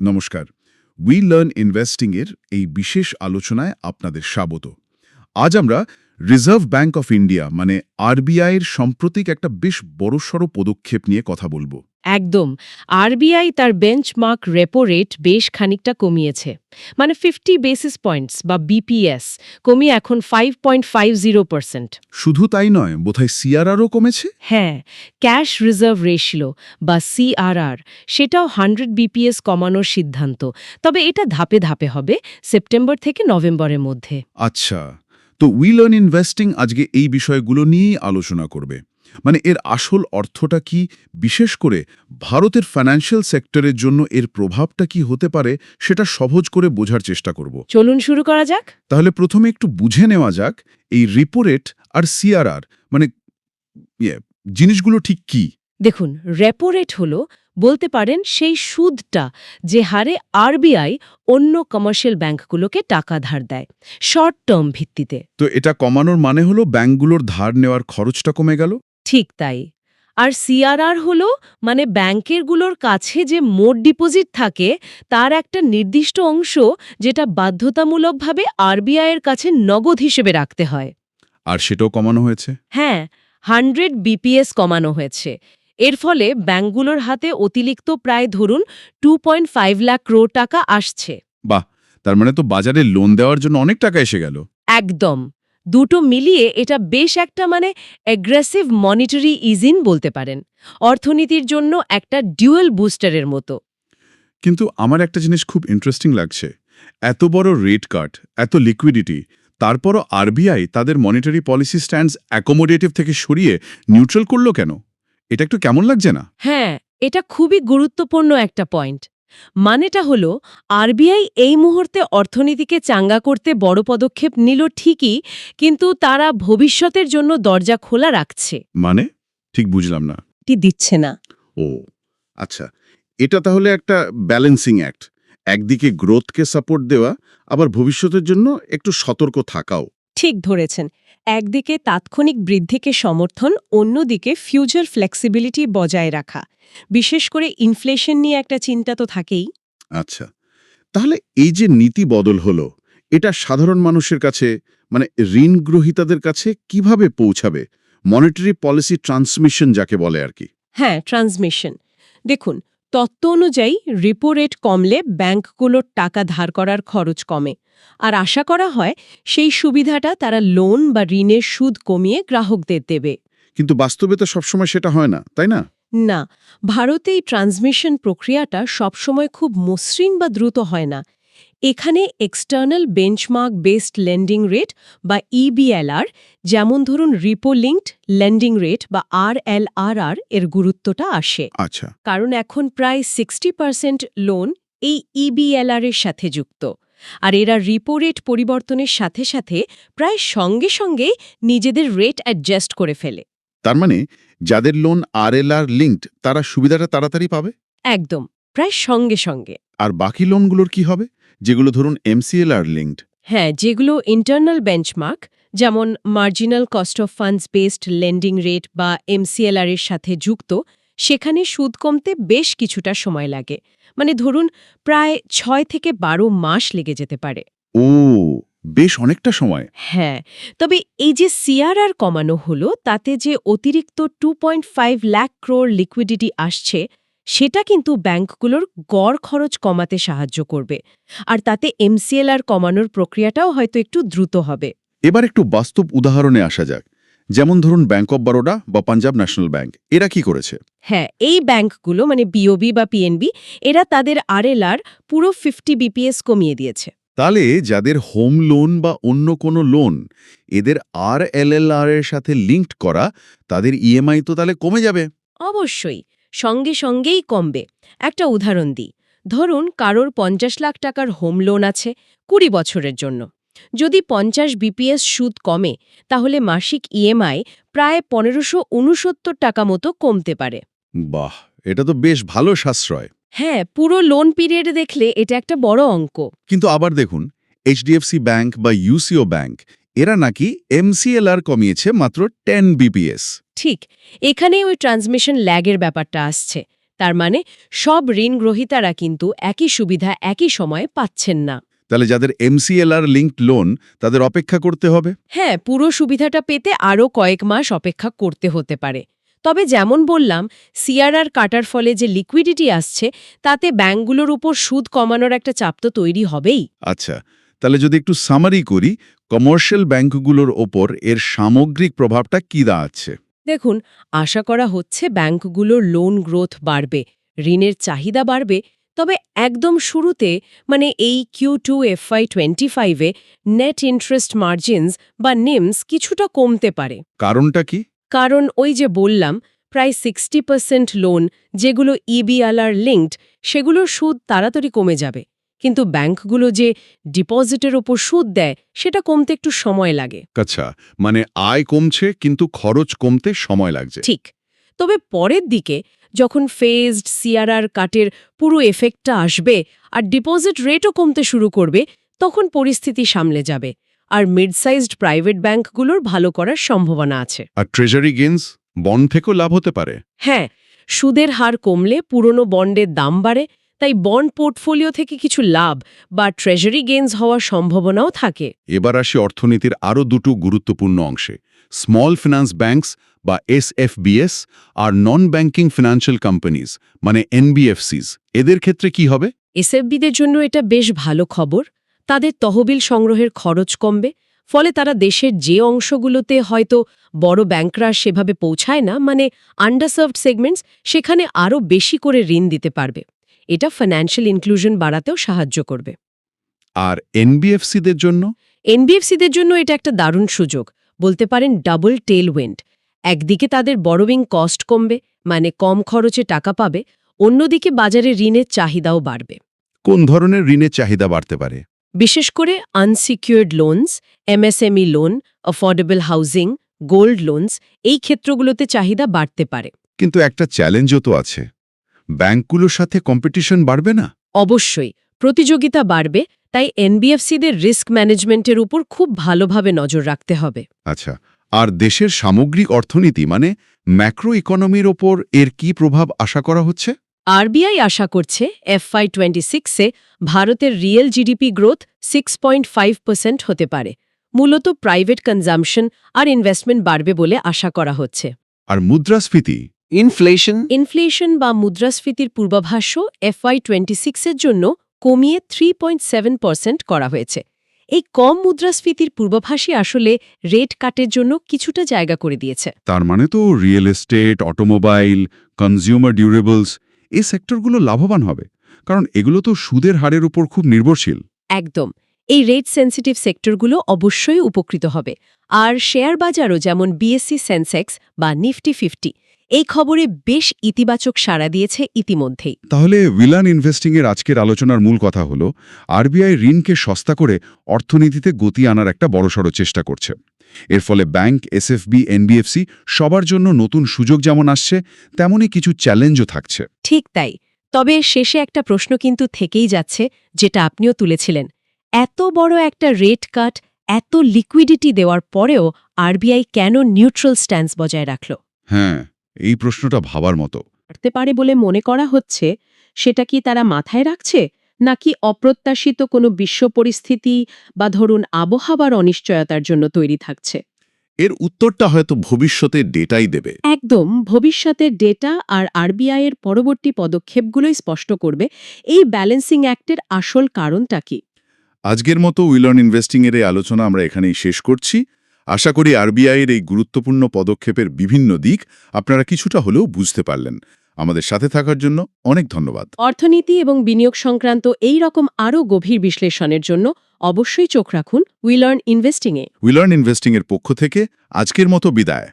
নমস্কার। We learn investing এর এই বিশেষ আলোচনায় আপনাদের স্বাগত। আজ আমরা রিজার্ভ ব্যাংক অফ ইন্ডিয়া মানে আরবিআইয়ের সাম্প্রতিক একটা বেশ বড়সড় পদক্ষেপ নিয়ে কথা বলব। একদম। আরবিআই তার বেঞ্চমার্ক রেপো রেট বেশ খানিকটা কমিয়েছে। মানে ফিফটি বেসিস পয়েন্টস বা বিপিএস কমিয়ে এখন five point five zero percent শুধু তাই নয় বোধহয় সিআরআরও কমেছে? হ্যাঁ ক্যাশ রিজার্ভ রেশিও বা সিআরআর সেটাও হান্ড্রেড বিপিএস কমানোর সিদ্ধান্ত। তবে এটা ধাপে ধাপে হবে সেপ্টেম্বর থেকে নভেম্বরের মধ্যে। আচ্ছা তো উই লার্ন ইনভেস্টিং আজকে এই বিষয়গুলো নিয়েই আলোচনা করবে। মানে এর আসল অর্থটা কি? বিশেষ করে ভারতের ফাইন্যান্সিয়াল সেক্টরের জন্য এর প্রভাবটা কি হতে পারে? সেটা সহজ করে বোঝার চেষ্টা করব। চলুন শুরু করা যাক। তাহলে প্রথমে একটু বুঝে নেওয়া যাক এই রিপো রেট আর সিআরআর মানে ইয়ে, জিনিসগুলো ঠিক কি? দেখুন রেপো রেট হল বলতে পারেন সেই সুদটা যে হারে আরবিআই অন্য কমার্শিয়াল ব্যাংকগুলোকে টাকা ধার দেয় শর্ট টার্ম ভিত্তিতে। তো এটা কমানোর মানে হলো ব্যাংকগুলোর ধার নেওয়ার খরচটা কমে গেল? ঠিক তাই। আর সিআরআর হল মানে ব্যাংকেরগুলোর কাছে যে মোট ডিপোজিট থাকে তার একটা নির্দিষ্ট অংশ যেটা বাধ্যতামূলকভাবে আরবিআইয়ের কাছে নগদ হিসেবে রাখতে হয়। আর সেটাও কমানো হয়েছে? হ্যাঁ হান্ড্রেড বিপিএস কমানো হয়েছে। এর ফলে ব্যাংকগুলোর হাতে অতিরিক্ত প্রায় ধরুন two point five lakh crore টাকা আসছে। বাহ তার মানে তো বাজারে লোন দেওয়ার জন্য অনেক টাকা এসে গেল। একদম। দুটো মিলিয়ে এটা বেশ একটা মানে অ্যাগ্রেসিভ মনিটারি ইজিন বলতে পারেন। অর্থনীতির জন্য একটা ডিউয়েল বুস্টারের মতো। কিন্তু আমার একটা জিনিস খুব ইন্টারেস্টিং লাগছে। এত বড় রেট কাট এত লিকুইডিটি তারপরও আরবিআই তাদের মনিটারি পলিসি স্ট্যান্ডস অ্যাকোমোডেটিভ থেকে সরিয়ে নিউট্রাল করল কেন? এটা একটু কেমন লাগছে না? হ্যাঁ এটা খুবই গুরুত্বপূর্ণ একটা পয়েন্ট মানেটা হল আরবিআই এই মুহূর্তে অর্থনীতিকে চাঙ্গা করতে বড় পদক্ষেপ নিল ঠিকই কিন্তু তারা ভবিষ্যতের জন্য দরজা খোলা রাখছে। মানে? ঠিক বুঝলাম না। টি দিচ্ছে না। ও আচ্ছা। এটা তাহলে একটা ব্যালেন্সিং অ্যাক্ট। একদিকে গ্রোথকে সাপোর্ট দেওয়া আবার ভবিষ্যতের জন্য একটু সতর্ক থাকাও। ঠিক ধরেছেন। একদিকে তাৎক্ষণিক বৃদ্ধিকে সমর্থন অন্যদিকে ফিউচার ফ্লেক্সিবিলিটি বজায় রাখা। বিশেষ করে ইনফ্লেশন নিয়ে একটা চিন্তা তো থাকেই। আচ্ছা তাহলে এই যে নীতি বদল হলো এটা সাধারণ মানুষের কাছে মানে ঋণ গ্রহীতাদের কাছে কীভাবে পৌঁছাবে? মনিটারি পলিসি ট্রান্সমিশন যাকে বলে আর কি। হ্যাঁ ট্রান্সমিশন দেখুন তত্ত্ব অনুযায়ী রিপো রেট কমলে ব্যাংকগুলোর টাকা ধার করার খরচ কমে। আর আশা করা হয় সেই সুবিধাটা তারা লোন বা ঋণের সুদ কমিয়ে গ্রাহকদের দেবে। কিন্তু বাস্তবে তো সবসময় সেটা হয় না তাই না? না ভারতে এই ট্রান্সমিশন প্রক্রিয়াটা সবসময় খুব মসৃণ বা দ্রুত হয় না। এখানে external benchmark based lending rate বা ইবিএলআর যেমন ধরুন রিপো লিঙ্কড লেন্ডিং রেট বা আরএলআরআর এর গুরুত্বটা আসে। আচ্ছা। কারণ এখন প্রায় সিক্সটি পার্সেন্ট লোন এই ইবিএলআর এর সাথে যুক্ত। আর এরা রিপো রেট পরিবর্তনের সাথে সাথে প্রায় সঙ্গে সঙ্গে নিজেদের রেট অ্যাডজাস্ট করে ফেলে। তার মানে যাদের লোন আরএলআর লিঙ্কড তারা সুবিধাটা তাড়াতাড়ি পাবে? একদম প্রায় সঙ্গে সঙ্গে। আর বাকি লোনগুলোর কি হবে? যেগুলো ধরুন এমসিএলআর লিঙ্কড হ্যাঁ যেগুলো ইন্টারনাল বেঞ্চমার্ক যেমন marginal cost of funds based lending rate বা এমসিএলআর এর সাথে যুক্ত সেখানে সুদ কমতে বেশ কিছুটা সময় লাগে। মানে ধরুন প্রায় ছয় থেকে বারো মাস লেগে যেতে পারে। ও বেশ অনেকটা সময়। হ্যাঁ তবে এই যে সিআরআর কমানো হলো তাতে যে অতিরিক্ত two point five lakh crore liquidity আসছে সেটা কিন্তু ব্যাংকগুলোর গড় খরচ কমাতে সাহায্য করবে। আর তাতে এমসিএলআর কমানোর প্রক্রিয়াটাও হয়তো একটু দ্রুত হবে। এবার একটু বাস্তব উদাহরণে আসা যাক। যেমন ধরুন ব্যাংক অব বরোডা বা পাঞ্জাব ন্যাশনাল ব্যাংক এরা কি করেছে? হ্যাঁ এই ব্যাংকগুলো মানে বিওবি বা পিএনবি এরা তাদের আরএলআর পুরো ফিফটি বিপিএস কমিয়ে দিয়েছে। তাহলে যাদের হোম লোন বা অন্য কোনো লোন এদের আর এলএলআর এর সাথে লিঙ্কড করা তাদের ইএমআই তো তাহলে কমে যাবে। অবশ্যই সঙ্গে সঙ্গেই কমবে। একটা উদাহরণ দিই ধরুন কারোর পঞ্চাশ লাখ টাকার হোম লোন আছে কুড়ি বছরের জন্য। যদি পঞ্চাশ বিপিএস সুদ কমে তাহলে মাসিক ইএমআই প্রায় পনেরোশো টাকা মতো কমতে পারে। বাহ এটা তো বেশ ভালো সাশ্রয়। হ্যাঁ পুরো লোন পিরিয়ড দেখলে এটা একটা বড় অঙ্ক। কিন্তু আবার দেখুন এইচডিএফসি ব্যাংক বা ইউসিও ব্যাংক এরা নাকি এমসিএলআর কমিয়েছে মাত্র টেন বিপিএস ঠিক এখানেই ওই ট্রান্সমিশন ল্যাগের ব্যাপারটা আসছে। তার মানে সব ঋণ গ্রহীতারা কিন্তু একই সুবিধা একই সময়ে পাচ্ছেন না। তাহলে যাদের এমসিএলআর লিঙ্কড লোন তাদের অপেক্ষা করতে হবে? হ্যাঁ পুরো সুবিধাটা পেতে আরও কয়েক মাস অপেক্ষা করতে হতে পারে। তবে যেমন বললাম সিআরআর কাটার ফলে যে লিকুইডিটি আসছে তাতে ব্যাঙ্কগুলোর উপর সুদ কমানোর একটা চাপ তো তৈরি হবেই। আচ্ছা তাহলে যদি একটু সামারি করি কমার্শিয়াল ব্যাংকগুলোর ওপর এর সামগ্রিক প্রভাবটা কি দাঁড়াচ্ছে? দেখুন আশা করা হচ্ছে ব্যাঙ্কগুলোর লোন গ্রোথ বাড়বে ঋণের চাহিদা বাড়বে তবে একদম শুরুতে মানে এই কিউ টু এফআই টোয়েন্টি ফাইভে নেট ইন্টারেস্ট মার্জিনস বা নিমস কিছুটা কমতে পারে। কারণটা কি? কারণ ওই যে বললাম প্রায় সিক্সটি পার্সেন্ট লোন যেগুলো ইবিআলআর লিঙ্কড সেগুলোর সুদ তাড়াতাড়ি কমে যাবে। কিন্তু ব্যাংকগুলো যে ডিপোজিটের ওপর সুদ দেয় সেটা কমতে একটু সময় লাগে। আচ্ছা মানে আয় কমছে কিন্তু খরচ কমতে সময় লাগছে। ঠিক। তবে পরের দিকে যখন ফেজড সিআরআর কাটের পুরো এফেক্টটা আসবে আর ডিপোজিট রেটও কমতে শুরু করবে তখন পরিস্থিতি সামলে যাবে। আর মিড সাইজড প্রাইভেট ব্যাংকগুলোর ভালো করার সম্ভাবনা আছে। আর ট্রেজারি গেন্স বন্ড থেকেও লাভ হতে পারে। হ্যাঁ সুদের হার কমলে পুরনো বন্ডের দাম বাড়ে তাই বন্ড পোর্টফোলিও থেকে কিছু লাভ বা ট্রেজারি গেইনস হওয়ার সম্ভাবনাও থাকে। এবার আসি অর্থনীতির আরও দুটো গুরুত্বপূর্ণ অংশে। স্মল ফিনান্স ব্যাংকস বা এসএফবিএস আর নন ব্যাংকিং ফিনান্সিয়াল কোম্পানিজ মানে এনবিএফসিস এদের ক্ষেত্রে কি হবে? এসএফবিদের জন্য এটা বেশ ভালো খবর। তাদের তহবিল সংগ্রহের খরচ কমবে ফলে তারা দেশের যে অংশগুলোতে হয়তো বড় ব্যাংকরা সেভাবে পৌঁছায় না মানে আন্ডারসার্ভড সেগমেন্টস সেখানে আরও বেশি করে ঋণ দিতে পারবে। এটা ফাইন্যান্সিয়াল ইনক্লুশন বাড়াতেও সাহায্য করবে। আর এনবিএফসিদের জন্য? এনবিএফসিদের জন্য এটা একটা দারুণ সুযোগ। বলতে পারেন ডাবল টেল উইন্ড একদিকে তাদের বড়োয়িং কস্ট কমবে মানে কম খরচে টাকা পাবে অন্যদিকে বাজারে ঋণের চাহিদাও বাড়বে। কোন ধরনের ঋণের চাহিদা বাড়তে পারে? বিশেষ করে unsecured loans MSME loan affordable housing gold loans এই ক্ষেত্রগুলোতে চাহিদা বাড়তে পারে। কিন্তু একটা চ্যালেঞ্জও তো আছে। ব্যাংকগুলোর সাথে কম্পিটিশন বাড়বে না? অবশ্যই প্রতিযোগিতা বাড়বে তাই এনবিএফসিদের রিস্ক ম্যানেজমেন্টের উপর খুব ভালোভাবে নজর রাখতে হবে। আচ্ছা আর দেশের সামগ্রিক অর্থনীতি মানে ম্যাক্রো ইকোনমির ওপর এর কি প্রভাব আশা করা হচ্ছে? আরবিআই আশা করছে এফআই টোয়েন্টি সিক্সে ভারতের real GDP growth six point five percent হতে পারে। মূলত প্রাইভেট কনজামশন আর ইনভেস্টমেন্ট বাড়বে বলে আশা করা হচ্ছে। আর মুদ্রাস্ফীতি? ইনফ্লেশন। ইনফ্লেশন বা মুদ্রাস্ফীতির পূর্বাভাসও এফআই টোয়েন্টি সিক্সের জন্য কমিয়ে থ্রি পয়েন্ট সেভেন পার্সেন্ট করা হয়েছে। এই কম মুদ্রাস্ফীতির পূর্বাভাসই আসলে রেট কাটের জন্য কিছুটা জায়গা করে দিয়েছে। তার মানে তো real estate automobile consumer durables এই সেক্টরগুলো লাভবান হবে কারণ এগুলো তো সুদের হারের উপর খুব নির্ভরশীল। একদম। এই রেট সেন্সিটিভ সেক্টরগুলো অবশ্যই উপকৃত হবে। আর শেয়ার বাজারও যেমন বিএসসি সেন্সেক্স বা নিফটি ফিফটি এই খবরে বেশ ইতিবাচক সাড়া দিয়েছে ইতিমধ্যেই। তাহলে উইলান ইনভেস্টিংয়ের আজকের আলোচনার মূল কথা হল আরবিআই ঋণকে সস্তা করে অর্থনীতিতে গতি আনার একটা বড়সড় চেষ্টা করছে। এর ফলে ব্যাংক এসএফবি এনবিএফসি সবার জন্য নতুন সুযোগ যেমন আসছে তেমনই কিছু চ্যালেঞ্জও থাকছে। ঠিক তাই। তবে শেষে একটা প্রশ্ন কিন্তু থেকেই যাচ্ছে যেটা আপনিও তুলেছিলেন। এত বড় একটা রেট কাট এত লিকুইডিটি দেওয়ার পরেও আরবিআই কেন নিউট্রাল স্ট্যান্স বজায় রাখল? হ্যাঁ এই প্রশ্নটা ভাবার মতো। পারে বলে মনে করা হচ্ছে সেটা কি তারা মাথায় রাখছে? নাকি অপ্রত্যাশিত কোনো বিশ্ব পরিস্থিতি বা ধরুন আবহাওয়ার অনিশ্চয়তার জন্য তৈরি থাকছে? এর উত্তরটা হয়তো ভবিষ্যতে ডেটাই দেবে। একদম ভবিষ্যতের ডেটা আর আরবিআই এর পরবর্তী পদক্ষেপগুলোই স্পষ্ট করবে। এই ব্যালেন্সিং অ্যাক্টের আসল কারণটা কি? আজকের মতো উইলন ইনভেস্টিংয়ের এই আলোচনা আমরা এখানেই শেষ করছি। আশা করি আরবিআইয়ের এই গুরুত্বপূর্ণ পদক্ষেপের বিভিন্ন দিক আপনারা কিছুটা হলেও বুঝতে পারলেন। আমাদের সাথে থাকার জন্য অনেক ধন্যবাদ। অর্থনীতি এবং বিনিয়োগ সংক্রান্ত এই রকম আরও গভীর বিশ্লেষণের জন্য অবশ্যই চোখ রাখুন উইলার্ন ইনভেস্টিংয়ে উইলার্ন ইনভেস্টিংয়ের পক্ষ থেকে আজকের মতো বিদায়।